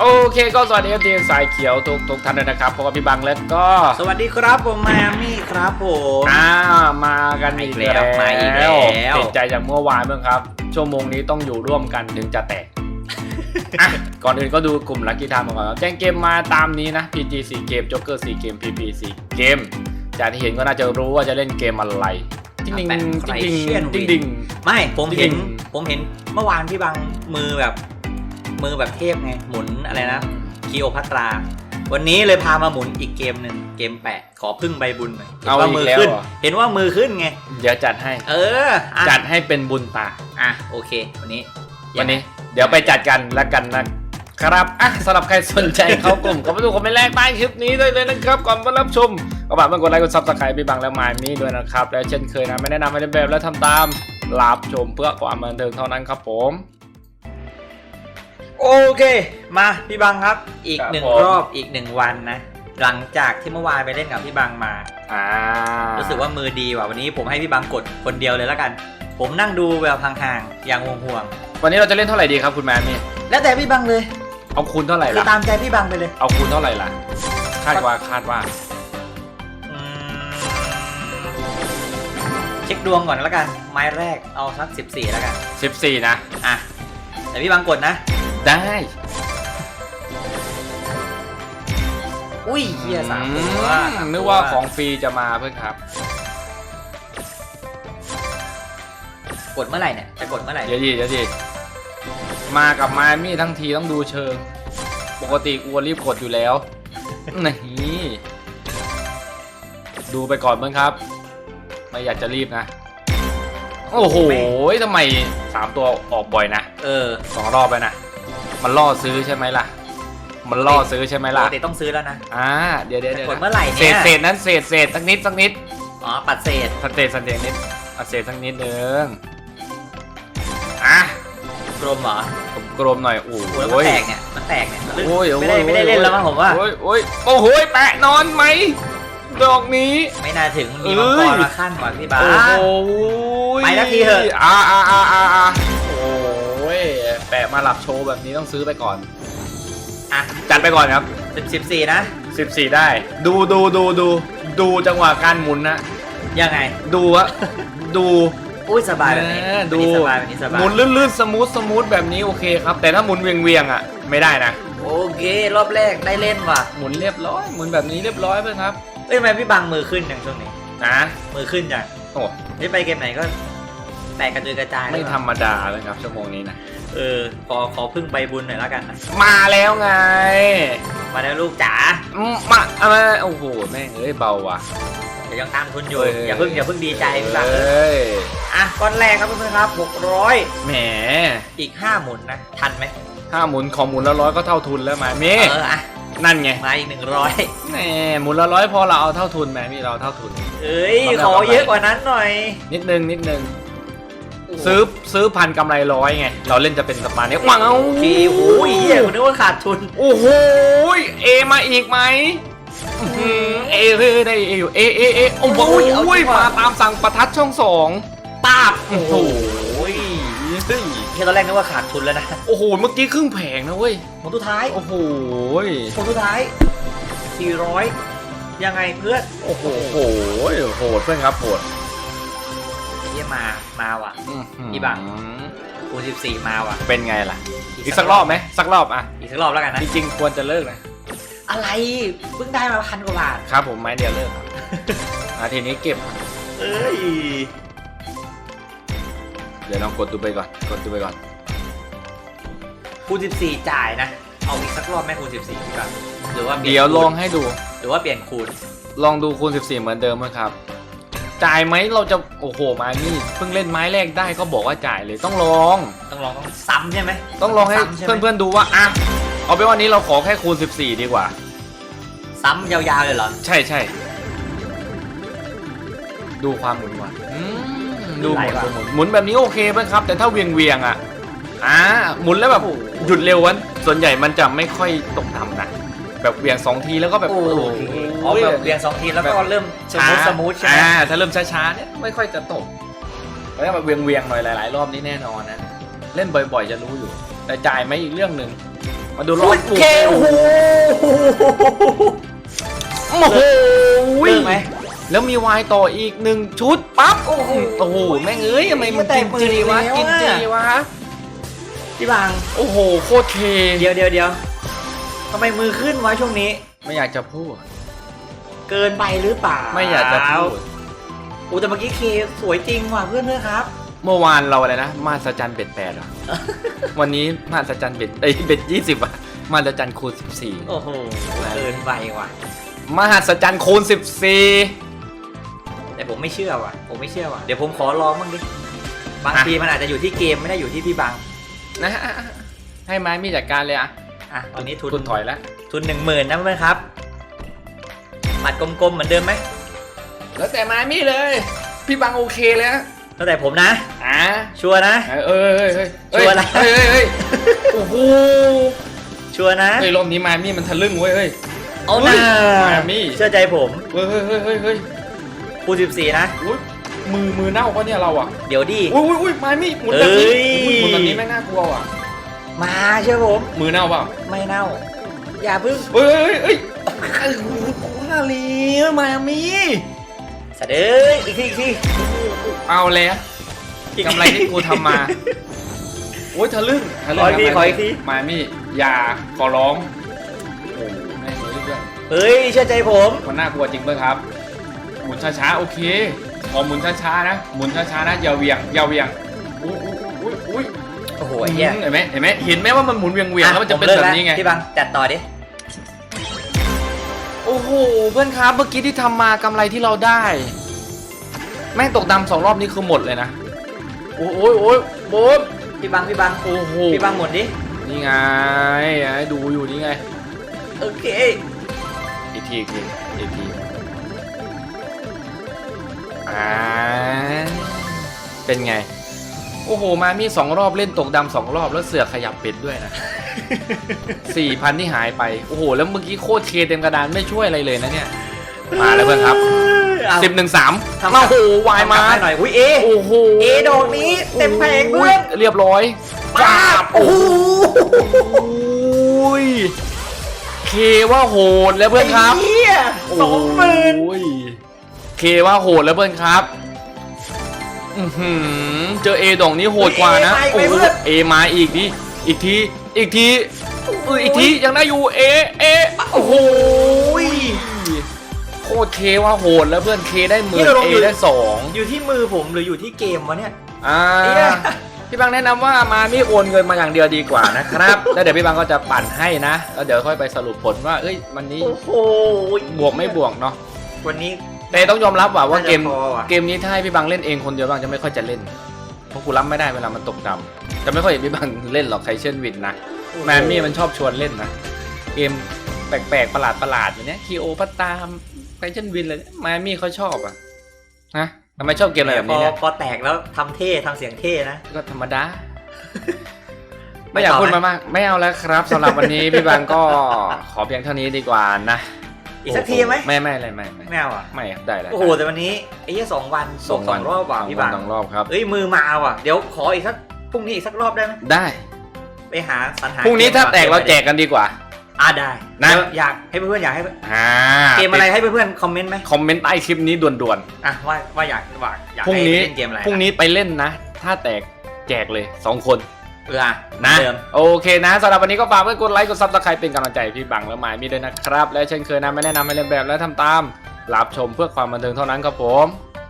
โอเคก็สวัสดีครับทีมสายเขียวทุกทุกท่านด้วยนะครับพบกับพี่บังแล้วก็ สวัสดีครับผมไมอามี่ครับผมอ่ามากันอีกมาอีกแล้วมาอีกแล้วติดใจจากเมื่อวานเมื่อครับ ชั่วโมงนี้ต้องอยู่ร่วมกันถึงจะแตกอะก่อนอื่นก็ดูกลุ่มลัคกี้ไทม์ก่อนครับแจ้งเกมมาตามนี้นะ PG 4เกม Joker 4เกม PP 4เกม จากที่เห็นก็น่าจะรู้ว่าจะเล่นเกมอะไรจริงจริงแบบจริง Christian จริง Win จริงไม่ผมเห็นจริงผมเห็นเมื่อวานพี่บังมือแบบ มือแบบเทพไง หมุนอะไรนะคีโอพัตรา วันนี้เลยพามาหมุนอีกเกมหนึ่งเกมแปะขอพึ่งใบบุญหน่อยเห็นเอาว่าอีมืกอแล้วขึ้น เหรอ เห็นว่ามือขึ้นไง เดี๋ยวจัดให้ เอออะจัดให้เป็นบุญตา อะโอเค วันนี้วันนี้ เดี๋ยวไปจัดกันแล้วกันนะครับอะสำหรับใครสนใจ เข้ากลุ่มก็ไปดูคอมเมนต์แรกใต้คลิปนี้ได้เลยนะครับก่อนมารับชมก็ฝากเพื่อนกดไลค์กดซับสไครต์พี่บังและมายมี่ด้วยนะครับ และเช่นเคยนะไม่แนะนำให้เล่นแบบและทำตามรับชมเพื่อความบันเทิงเท่านั้นครับผม โอเค มาพี่บังครับ อีกครับหนึ่งผม รอบอีกหนึ่งวันนะ หลังจากที่เมื่อวานไปเล่นกับพี่บังมา อ่ารู้สึกว่ามือดีว่ะวันนี้ผมให้พี่บังกดคนเดียวเลยแล้วกัน ผมนั่งดูแบบห่างๆอย่างห่วงวันนี้เราจะเล่นเท่าไหร่ดีครับคุณแมนมี่ๆแล้วแต่พี่บังเลยเอาคูณเท่าไหร่คือล่ะ ตามใจพี่บังไปเลยเอาคูณเท่าไหร่ล่ะ คาดว่าคาดว่า อืมเช็คดวงก่อนแล้วกัน ไม้แรกเอาสัก14 แล้วกัน 14 นะ อะแต่พี่บังกดนะ ได้ อุ้ยเฮียสามอืตัวมนึกว่าของฟรีจะมาเพื่อนครับ กดเมื่อไหร่เนี่ยจะกดเมื่อไหร่เดี๋ยวดีเดี๋ยวดีมากับมายมี่ทั้งทีต้องดูเชิง ปกติอัวรีบกดอยู่แล้ว นี่ดูไปก่อนเพื่อนครับ ไม่อยากจะรีบนะ โอ้โหทำไมสามตัวออกบ่อยนะ เออสองรอบไปนะ มันล่อซื้อใช่ไหมล่ะ มันล่อซื้อใช่ไหมปล่ะกติต้องซื้อแล้วนะ อ่าเดี๋ยวเดี๋ยวเดี๋ยวกดเมื่อไหร่เศเนี่ษยเศษนั้นเศษเศษสักนิดสักนิดอ๋อ ปัดเศษสเตษสเตษนิดเอาเศษสักนิดนึงอะกลมเหรอผมกลมหน่อยโอ้โอ้แล้วมันยแตกเนี่ย มันแตกเนี่ยโอ้ยไม่ได้ไม่ได้เล่นแล้วมั้งผมว่า โอ้ยโอ้ยโอ้โหแปะนอนไหมดอกนี้ ไม่น่าถึงมันมีมังกรมาขั้นก่อนพี่บ้าโอ้โหไปสักทีเถอะ อ่าอ่าอ่าอ่าอ่าโอ้ย แปะมาหลับโชว์แบบนี้ต้องซื้อไปก่อน อะจัดไปก่อนครับ สิบสิบสี่นะ 14 ได้ ดูดูดูดูดูจังหวะการหมุนนะ ยังไง ดูอะดูอุ้ยสบายแบบนี้เออแบบดูนี้สบายแบบนี้สบาย หมุนลื่นๆสมูทสมูทแบบนี้โอเคครับ แต่ถ้าหมุนเวียงเวียงๆอะไม่ได้นะ โอเค รอบแรกได้เล่นว่ะ หมุนเรียบร้อย หมุนแบบนี้เรียบร้อยเพื่อนครับ เอ้ยทำไมพี่บังมือขึ้นอย่างช่วงนี้ นะมือขึ้นอย่างโอ้ นี่ไปเกมไหนก็แตกกระจุยกระจายไม่เลยว่ะธรรมดาเลยครับชั่วโมงนี้นะ เออ ขอขอพึ่งใบบุญหน่อยแล้วกันนะมาแล้วไง มาแล้วลูกจ๋าอืมมาอะไรโอ้โห แม่งเอ้ยเบาว่ะ เดี๋ยวยังตามทุนอยู่เออออย่าเพิ่งอย่าเพิ่งดีใจพี่บังเอ้ย อะก้อนแรกครับเพื่อนๆครับหกร้อยแหมอีกห้าหมุนนะ ทันไหมถ้าหมุนของหมุนละร้อยก็เท่าทุนแล้วไหมเมเอออะ นั่นไง มาอีกหนึ่งร้อยแหมหมุนละร้อยพอเราเอาเท่าทุนไหมมีเราเท่าทุน เอ้ย ขอเยอะกว่านั้นหน่อย นิดนึงนิดนึง ซื้อซื้อพันกำไรร้อยไง เราเล่นจะเป็นสปาเนี้ยว้าวโอเคโอ้ยเหี้ยคุณนึกว่าขาดทุน โอ้โหเอมาอีกไหมอื้อหือเอเอได้เออยู่เอเอเอโอ้โหเอาจริงว่ะ มาตามสั่งประทัดช่องสองตาบโอ้โหโอ้ยแค่ตอนแรกนึกว่าขาดทุนแล้วนะโอ้โหเมื่อกี้ครึ่งแผงนะเว้ยหมดสุดท้ายโอ้โหหมดสุดท้าย 400 ยังไงเพื่อน โอ้โหโหโหดเพื่อนครับโหดเฮีย มา มาว่ะอื้อหือพี่บังคูณ14มาว่ะ เป็นไงล่ะ อีกสักรอบไหมสักรอบอะ อีกสักรอบแล้วกันนะ จริงๆ ควรจะเลิกนะอะไรเพิ่งได้มาพันกว่าบาท ครับผมไม้เดียวเลิกครับอาทีนี้เก็บ เอ้ย เดี๋ยวลองกดดูไปก่อน กดดูไปก่อน คูณ14จ่ายนะ เอาอีกสักรอบไหมคูณ14ดีกว่าหรือว่าปนเดี๋ยวลองให้ดู หรือว่าเปลี่ยนคูณ ลองดูคูณ 14 เหมือนเดิมไหมครับ จ่ายไหมเราจะโอ้โหมานี่เพิ่งเล่นไม้แรกได้ก็บอกว่าจ่ายเลยต้องลอง ต้องลองต้องซ้ำใช่ไหมต้องลองให้ซ้ำใช่ไหมเพื่อนๆดูว่าอะเอาเป็นวันนี้เราขอแค่คูณ 14 ดีกว่า ซ้ำยาวๆเลยเหรอใช่ใช่ดูความหมุนว่ะอืมดูหมุนไหลว่ะดูหมุนหมุนแบบนี้โอเคไหมครับ แต่ถ้าเวียงเวียงๆอะอ่าหมุนแล้วแบบหยุดเร็ววันส่วนใหญ่มันจะไม่ค่อยตกต่ำนะ แบบเวียงสองทีแล้วก็แบบโอ้โหอ๋อแบบเรียงสองทีแล้วก็เริ่มสมูทสมูทใช่ไหมอ่าถ้าเริ่มช้าๆเนี่ยไม่ค่อยจะตกแล้วแบบเวียงเวียงๆหน่อยหลายๆ รอบนี้แน่นอนนะ เล่นบ่อยๆจะรู้อยู่ แต่จ่ายไหมอีกเรื่องหนึ่งมาดูรอบโอเคโอ้โหโอ้โหเลิกไหม แล้วมีวายต่ออีกหนึ่งชุดปั๊บโอ้โหโอ้โหแม่งเอ้ยทำไมมันแต่กินจีวะมือแล้วกินอะจีวะ พี่บังโอ้โหโคตรเท เดี๋ยวเดี๋ยวเดี๋ยว ทำไมมือขึ้นวะช่วงนี้ ไม่อยากจะพูด เกินไปหรือเปล่าไม่อยากจะพูด อูแต่เมื่อกี้เคสวยจริงว่ะเพื่อนเพื่อนครับ เมื่อวานเราอะไรนะ มาสจันเบ็ดแปดเหรอ วันนี้มาสจันเบ็ดเอ้ยเบ็ดยี่สิบอะมาสจันคูณสิบสี่โอ้โห เกินไปว่ะ มหัศจรรย์คูณสิบสี่แต่ผมไม่เชื่อว่ะ ผมไม่เชื่อว่ะ เดี๋ยวผมขอลองบ้างดิ บางทีมันอาจจะอยู่ที่เกมไม่ได้อยู่ที่พี่บังนะฮะให้ไม้มีจัดการเลยอะ อะตอนนี้ทุนคุณถอยแล้วทุนหนึ่งหมื่นนะเพื่อนครับปัดกลมๆเหมือนเดิมไหมแล้วแต่ไม้มีเลย พี่บังโอเคเลยอะแล้วแต่ผมนะ อ่าชัวร์นะ เออเออเออเออชัวร์นะเฮ้ยเฮ้ยเฮ้ยโอ้โหชัวร์นะเฮ้ยรอบนี้ไม้มีมันทะลึ่งเว้ยเฮ้ยเอาหน้าเฮ้ยมามี่เชื่อใจผมเฮ้ยเฮ้ยเฮ้ยเฮ้ยเฮ้ยคูสิบสี่นะอุ๊ยมือมือเน่าปะเนี่ยเราอะเดี๋ยวดิอุ้ยอุ้ยอุ้ยไม้มีหมุนแบบนี้เอ้ยอุ๊ยหมุนแบบนี้ไม่น่ากลัวว่ะ มาเชื่อผม มือเน่าเปล่าไม่เน่า อย่าพึ่งเฮ้ยเฮ้ยเฮ้ยโอ้โหว่าแล้วไม้มีสะเด้ยอีกทีอีกทีเอาแล้วกำไรที่กูทำมาโอ้ยทะลึ่งทะลึ่ของอีกทีนะขออีกทีไม้มีอย่าขอร้องโอ้โหแม่งเลยเพื่อนเฮ้ยเชื่อใจผมมันน่ากลัวจริงเพื่อนครับ หมุนช้าๆโอเคขอหมุนช้าๆนะหมุนช้าๆนะอย่าเหวียงอย่าเหวียงอุ้ยอุ้ยอุ้ย โอ้โหอุ้ยไอ้เหี้ยเห็นไหมเห็นไหมเห็นไหมว่ามันหมุนเวียงเวียงๆแล้วมันจะเป็นอ่แบบนี้ไงผมเลิกล้วพี่บังจัดต่อดิ โอ้โหเพื่อนครับเมื่อกี้ที่ทำมากำไรที่เราได้ แม่งตกดำสองรอบนี้คือหมดเลยนะ โอ้ยโอ้ยโอ้ยโบ๊ทพี่บังพี่บังโอ้โหพี่บังหมดดิ นี่ไงให้ดูอยู่นี่ไง โอเค อีกทีอีกทีอีกทีอ่าเป็นไง โอ้โห มามีสองรอบเล่นตกดำสองรอบแล้วเสือกขยับเป็ดด้วยนะสี่พันที่หายไป โอ้โห แล้วเมื่อกี้โคตรเคเต็มกระดานไม่ช่วยอะไรเลยนะเนี่ย มาแล้วเพื่อนครับเอาสิบหนึ่งสามทำโอ้โหวายมาทำให้หน่อยอุ้ยเอ โอ้โหเอดอกนี้เต็มแผงเพื่อน เรียบร้อยป้าบโอ้โหโอ้ยเคว่าโหดแล้วเพื่อนครับ ไเหี้ยสองหมื่นโอ้ยเคว่าโหดแล้วเพื่อนครับ อือหือเจอเอดองนี้โหดกว่านะเอไปเพื่อน เอมาอีกดิอีกที อีกทีเอออีกทียังได้อยู่เอเอโอ้โหโคตรเคว่าโหดแล้วเพื่อนเคได้หมื่นี่นเราลงเออยู่ได้สอง อยู่ที่มือผมหรืออยู่ที่เกมวะเนี่ย อ่าเนี่ยพี่บังแนะนำว่ามานี่โอนเงินมาอย่างเดียวดีกว่านะครับ แล้วเดี๋ยวพี่บังก็จะปั่นให้นะแล้วเดี๋ยวค่อยไปสรุปผลว่าเอ้ยวันนี้โอ้โหบวกไม่บวกเนาะวันนี้ แต่ต้องยอมรับว่าว่าเกมน่าจะพอว่ะ เกมนี้ถ้าให้พี่บังเล่นเองคนเดียวบังจะไม่ค่อยจะเล่น เพราะกูรับไม่ได้เวลามันตกดำจะไม่ค่อยเห็นพี่บังเล่นหรอกใครเช่นวินนะแมนมี่มันชอบชวนเล่นนะเกมแปลกๆประหลาดประหลาดๆอย่างเนี้ยคีโอพัตตามใครเช่นวินเลยแมนมี่เขาชอบอะฮะทำไมชอบเกมอะไรแบบพอนี้เนี่ยพอแตกแล้วทำเท่ทำเสียงเท่นะ ก็ธรรมดา ไม่อยากพูดมามาก ไม่เอาแล้วครับสำหรับวันนี้ พี่บังก็ขอเพียงเท่านี้ดีกว่านะ อีกสักทีไหมไม่ไม่ไม่ไม่ไม่ไม่เอาอะไม่ครับได้แล้วโอ้โหแต่วันนี้ไอ้เหี้ยสองวันสองสองรอบว่ะสองพี่วับันงสองรอบครับเอ้ยมือมาว่ะเดี๋ยวขออีกสักพรุ่งนี้อีกสักรอบได้ไหมได้ ไปหาสรรหาพรุ่งนี้ถ้าแตกเราแจกกกันดีกว่าอ่าได้นะเดี๋ยวอยากให้เพื่อนๆอยากให้อ่าเกมอะไรให้เพื่อนๆคอมเมนต์ไหมคอมเมนต์ใต้คลิปนี้ด่วนอะว่าว่าอยากว่าอยากๆพรุ่งให้นี้เล่นเกมอะไรพรุ่งนี้ไปเล่นนะ ถ้าแตกแจกเลยสองคน เอออะนะเดิมโอเคนะสำหรับวันนี้ก็ฝากไว้กดไลค์กดซับสไครป์เป็นกำลังใจให้พี่บังและหมายมีด้วยนะครับ และเช่นเคยนะไม่แนะนำให้เล่นแบบและทำตามรับชมเพื่อความบันเทิงเท่านั้นครับผม